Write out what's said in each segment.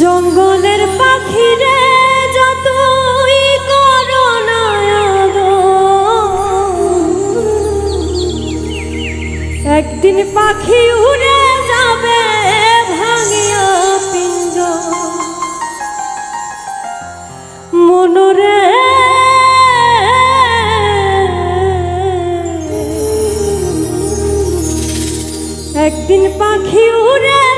জঙ্গলের পাখিরে যতই একদিন পাখি উড়ে যাবে ভাঙিয়া পিঞ্জ মনরে একদিন পাখি উড়ে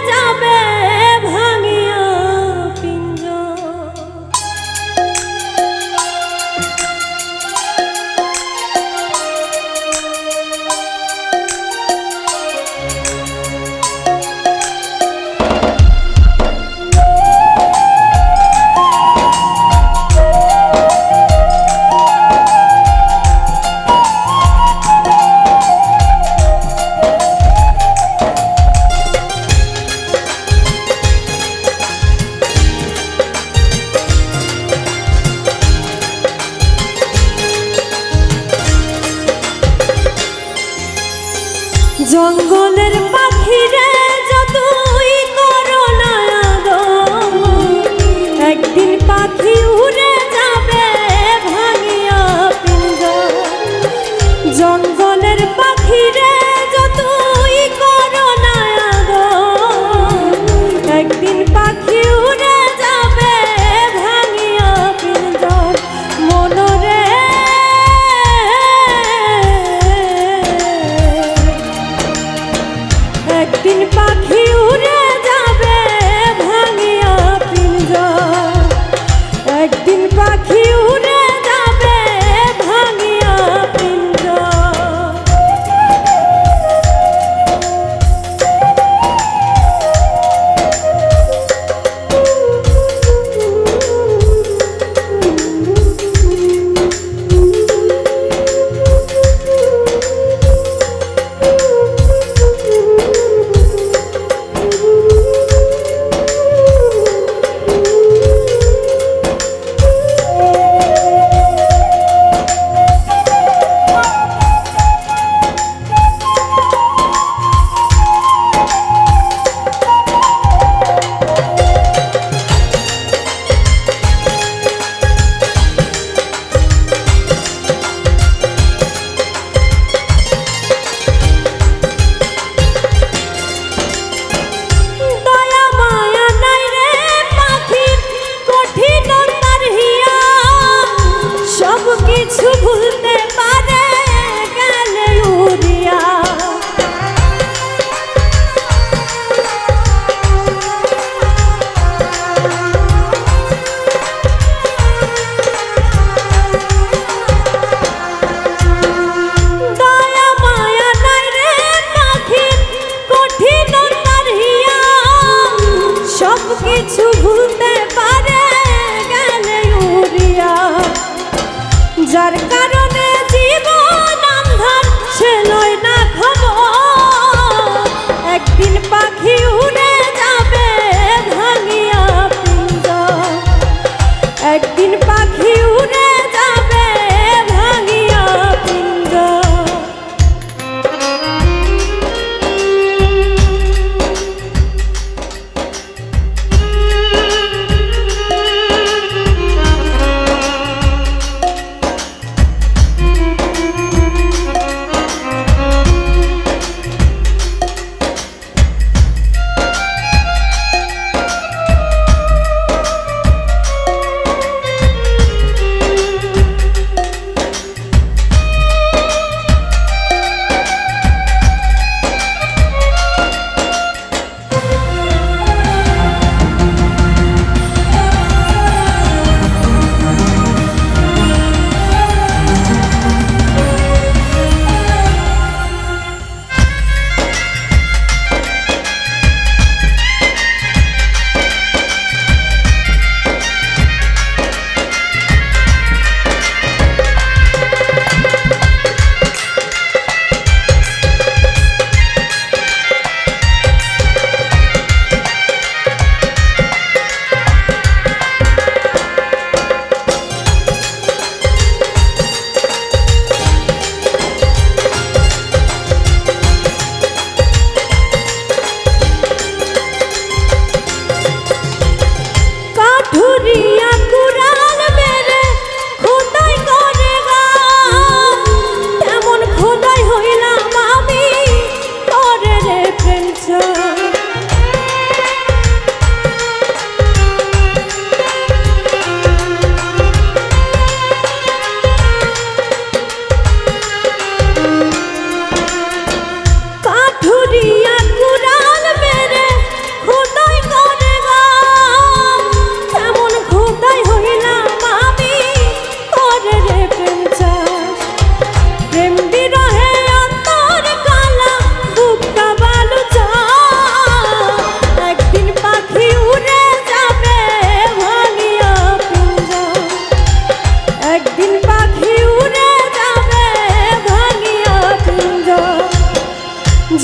একদিন পাখি উড়ে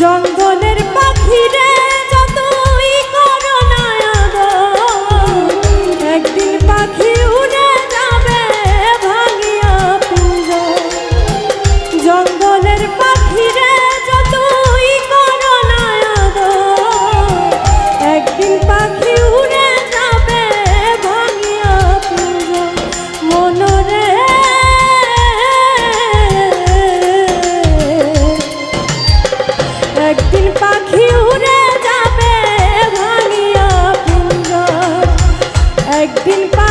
জঙ্গলে Pinpa